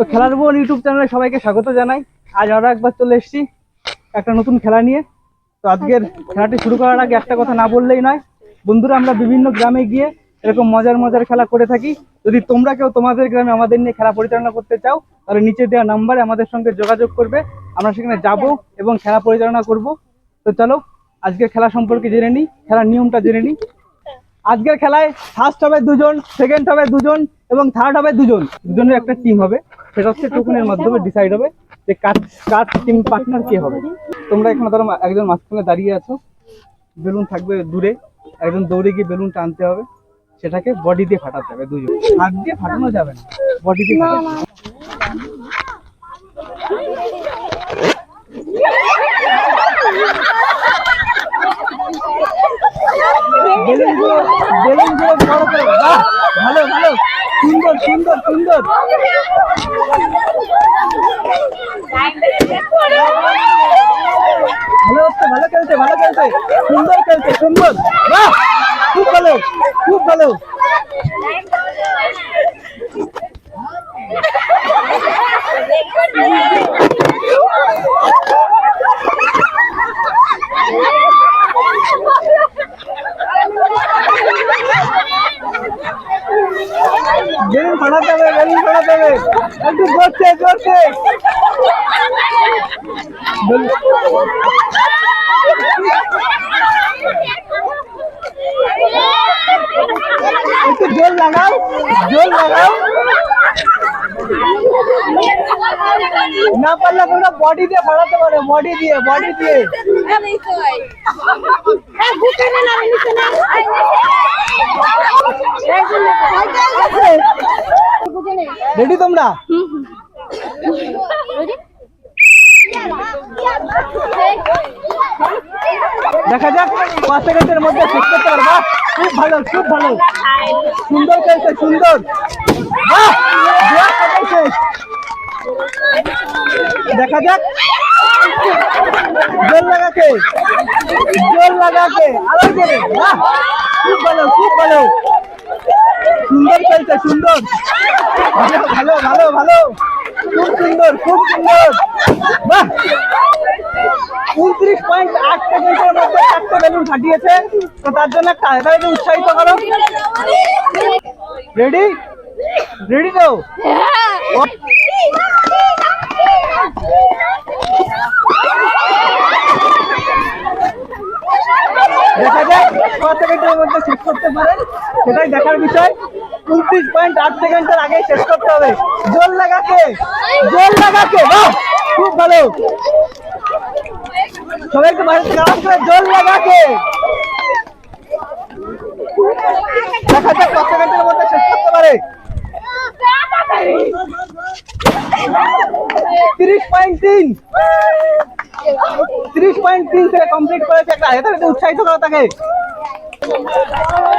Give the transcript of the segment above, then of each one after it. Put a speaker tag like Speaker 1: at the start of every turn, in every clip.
Speaker 1: তো খেলার বোন ইউটিউব চ্যানেলে সবাইকে স্বাগত জানাই। আজ আরও একবার চলে এসেছি একটা নতুন খেলা নিয়ে। তো আজকের খেলাটি শুরু করার আগে একটা কথা না বললেই নয়। বন্ধুরা, আমরা বিভিন্ন গ্রামে গিয়ে এরকম মজার মজার খেলা করে থাকি। যদি তোমরা কেউ তোমাদের গ্রামে আমাদের নিয়ে খেলা পরিচালনা করতে চাও, তাহলে নিচে দেওয়া নাম্বারে আমাদের সঙ্গে যোগাযোগ করবে। আমরা সেখানে যাব এবং খেলা পরিচালনা করব। তো চলো, আজকের খেলা সম্পর্কে জেনে নিই, খেলার নিয়মটা জেনে নিই। আজকের খেলায় ফার্স্ট হবে দুজন সেকেন্ড হবে দুজন এবং থার্ড হবে দুজন। দুজনের একটা টিম হবে। সেটা হচ্ছে টোকেনের মাধ্যমে ডিসাইড হবে যে কার কার টিম পার্টনার কে হবে। তোমরা এখানে ধরো একজন মাঝখানে দাঁড়িয়ে আছো, বেলুন থাকবে দূরে, একজন দৌড়ে গিয়ে বেলুন টানতে হবে, সেটাকে বডি দিয়ে ফাটাতে হবে দুজন। হাত দিয়ে ফাটানো যাবে না বডি দিয়ে ভালো ভালো। সুন্দর সুন্দর সুন্দর ভালো হচ্ছে ভালো খেলছে, সুন্দর খেলছে, সুন্দর। বাহ! খুব ভালো খুব ভালো। বেলুন ফাটাতে হবে বেলুন ফাটাতে হবে। একটু জোরছে জোরছে একটু জোর লাগাও জোর লাগাও। না পারলে তোমরা বডি দিয়ে ফাটাতে পারো বডি দিয়ে বডি দিয়ে। রেডি তোমরা? দেখা যাক, পাঁচ সেকেন্ডের মধ্যে শেষ করতে পারবা। খুব ভালো খুব ভালো। সুন্দর খেলছে, সুন্দর! দেখা যাক। জোর লাগাকে জোর লাগাকে, আরও জোরে। খুব ভালো খুব ভালো। সুন্দর খেলছে, সুন্দর। ভালো ভালো ভালো ভালো। খুব সুন্দর খুব সুন্দর। বাহ উনত্রিশ পয়েন্ট আট সেকেন্ডের মধ্যে বেলুন ফাটিয়েছে। তো তার জন্য একটা উৎসাহিত করো। রেডি রেডি তো? দেখা যাক ছ সেকেন্ডের মধ্যে শেষ করতে পারে। সেটাই দেখার বিষয়। উনত্রিশ পয়েন্ট আট সেকেন্ডের আগে শেষ করতে হবে। জোর লাগাকে জোর লাগাকে খুব ভালো। সবাইকে বাইরে আওয়াজ করে জোর লাগাকে দেখা যাক কত সেকেন্ডের মধ্যে শেষ করতে পারে। তিরিশ পয়েন্ট তিন। তিরিশ পয়েন্ট তিন থেকে কমপ্লিট করেছে একটা হাতে উৎসাহিত করো তাকে।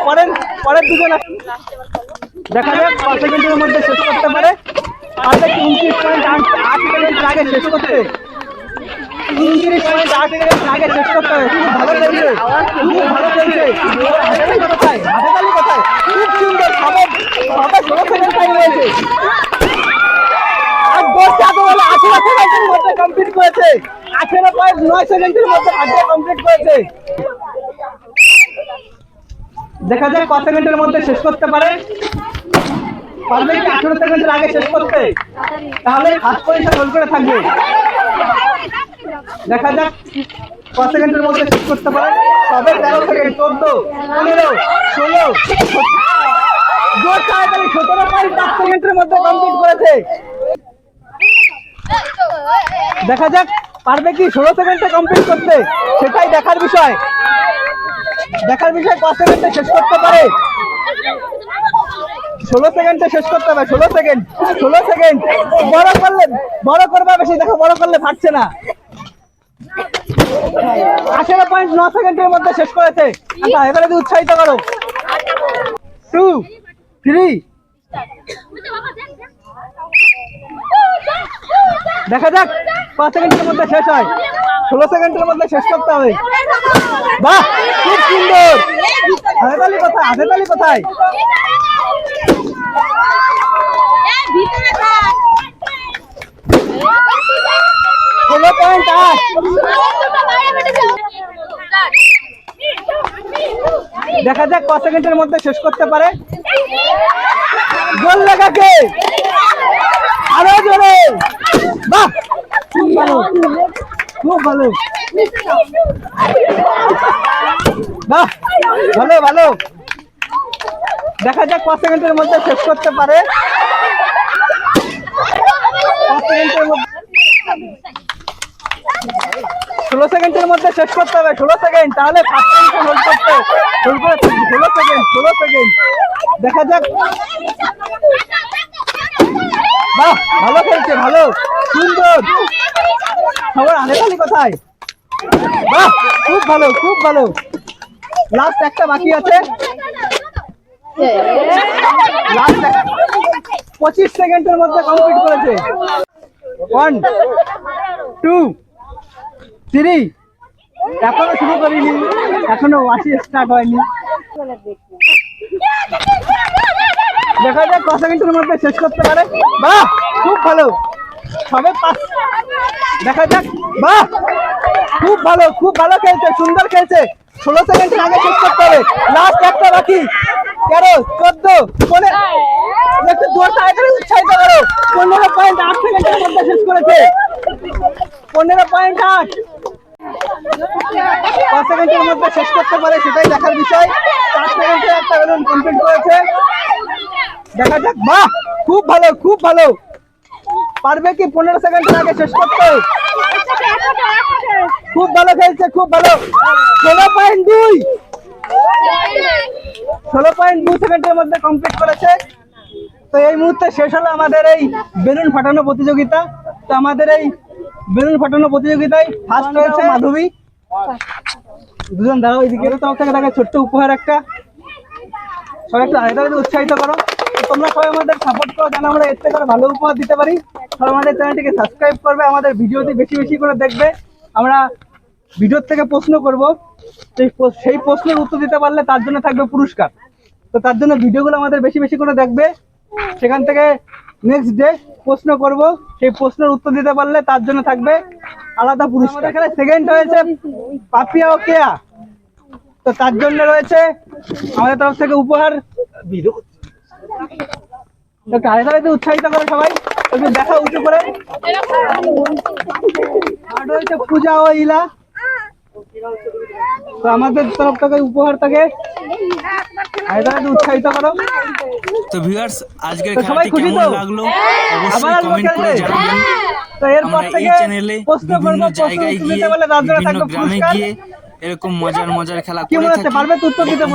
Speaker 1: পরের পরের দুজন দেখা যাক কত সেকেন্ডের মধ্যে শেষ করতে পারে। আর পয়েন্ট আট শেষ করতে। আগে শেষ করতে হবে খুব ভালো চলছে খুব ভালো হাতে মধ্যে কমপ্লিট করেছে নয় সেকেন্ডের মধ্যে আজকে কমপ্লিট দেখা যাক কত সেকেন্ডের মধ্যে শেষ করতে পারে। পারবে কি আঠেরো সেকেন্ডের আগে শেষ করতে? তাহলে পজিশন হোল্ড করে থাকবে। দেখা যাক, কত সেকেন্ডের মধ্যে শেষ করতে পারে। তবে তেরো সেকেন্ড, চোদ্দ, পনেরো, ষোলো জোর তাড়াতাড়ি সতেরো পয়েন্ট পাঁচ সেকেন্ডের মধ্যে কমপ্লিট করেছে। দেখা যাক, পারবে কি ষোলো সেকেন্ডে কমপ্লিট করতে। সেটাই দেখার বিষয়। দেখার বিষয় কত সেকেন্ডে শেষ করতে পারে? ষোলো সেকেন্ডে শেষ করতে হবে, ষোলো সেকেন্ড ষোলো সেকেন্ড। বড় করলে বড় করবে বেশি দেখো, বড় করলে ফাটছে না। আঠেরো পয়েন্ট ন সেকেন্ডের মধ্যে শেষ করেছে। আচ্ছা এবারে উৎসাহিত করো। টু থ্রি দেখা যাক, পাঁচ সেকেন্ডের মধ্যে শেষ হয়। ষোলো সেকেন্ডের মধ্যে শেষ করতে হবে। বাহ, খুব সুন্দর। হাতে তালি কোথায়? হাতে কোথায় পয়েন্ট আট দেখা যাক ক সেকেন্ডের মধ্যে শেষ করতে পারে। গোল লাগাকে। আরও জোরে। বাহ! খুব ভালো। খুব ভালো। বাহ! ভালো ভালো। দেখা যাক ক সেকেন্ডের মধ্যে শেষ করতে পারে পাঁচ সেকেন্ডের মধ্যে ষোলো সেকেন্ডের মধ্যে শেষ করতে হবে, ষোলো সেকেন্ড। তাহলে করতে। ষোলো সেকেন্ড ষোলো সেকেন্ড। দেখা যাক। বাহ, ভালো খেলছে, ভালো। সুন্দর। সবার আগে খালি কোথায়? বাহ, খুব ভালো খুব ভালো। লাস্ট একটা বাকি আছে। লাস্ট পঁচিশ সেকেন্ডের মধ্যে কমপ্লিট করেছে। ওয়ান টু থ্রি এখনও শুরু করিনি। এখনও ওয়াশি স্টার্ট হয়নি। দেখা যাক ক সেকেন্ডের মধ্যে শেষ করতে পারে। বাহ! খুব ভালো। সবে পাঁচ। দেখা যাক। বাহ! খুব ভালো খুব ভালো খেলছে, সুন্দর খেলছে। ষোলো সেকেন্ডের আগে শেষ করতে হবে। লাস্ট একটা বাকি তেরো, চোদ্দ, পনেরো। একটু জোর তাড়াতাড়ি উৎসাহিত করো। পনেরো পয়েন্ট আট সেকেন্ডের মধ্যে শেষ করেছে। পনেরো পয়েন্ট আট। পাঁচ সেকেন্ডের মধ্যে শেষ করতে পারে, সেটাই দেখার বিষয়। চার সেকেন্ডে একটা বেলুন কমপ্লিট করেছে। দেখা যাক, বাহ! খুব ভালো খুব ভালো। পারবে কি পনেরো সেকেন্ডের আগে শেষ করতে? খুব ভালো খেলছে, খুব ভালো। ষোলো পয়েন্ট দুই। ষোলো পয়েন্ট দুই সেকেন্ডের মধ্যে কমপ্লিট করেছে। তো এই মুহূর্তে শেষ হলো আমাদের এই বেলুন ফাটানো প্রতিযোগিতা। তো আমাদের এই বেলুন ফাটানো প্রতিযোগিতায় ফার্স্ট হয়েছে মাধবী। দুজন দাঁড়াও এদিকে। তরফ থেকে তাকে ছোট্ট উপহার একটা। সবাই একটু আলাদা উৎসাহিত করো। তোমরা সবাই আমাদের সাপোর্ট করো, যেন আমরা এর থেকে ভালো উপহার দিতে পারি। সবাই আমাদের চ্যানেলটিকে সাবস্ক্রাইব করবে, আমাদের ভিডিওটি বেশি বেশি করে দেখবে। আমরা ভিডিওর থেকে প্রশ্ন করব। সেই প্রশ্নের উত্তর দিতে পারলে তার জন্য থাকবে পুরস্কার। তো তার জন্য ভিডিওগুলো আমাদের বেশি বেশি করে দেখবে। সেখান থেকে নেক্সট ডে প্রশ্ন করব। সেই প্রশ্নের উত্তর দিতে পারলে তার জন্য থাকবে আলাদা পুরস্কার। এখানে সেকেন্ড হয়েছে পাপিয়া ও কেয়া। তো তার জন্য রয়েছে আমাদের তরফ থেকে উপহার। তো কারে কারে উৎসাহিত করে সবাই। একটু দেখা উঁচু করে। আর রয়েছে পূজা ও ইলা তো আমাদের তরফ থেকে উপহার থাকে উৎসাহিত করো।
Speaker 2: তো ভিউয়ার্স আজকের খেলাটি কেমন? লাগল?
Speaker 1: আবার
Speaker 2: অবশ্যই কমেন্ট করে জানাবেন।
Speaker 1: তো এরপর থেকে
Speaker 2: চ্যানেলে বিভিন্ন জায়গায় গিয়ে বিভিন্ন গ্রামে গিয়ে এরকম মজার মজার খেলা করে থাকি।
Speaker 1: পারবে তো উত্তর দিতে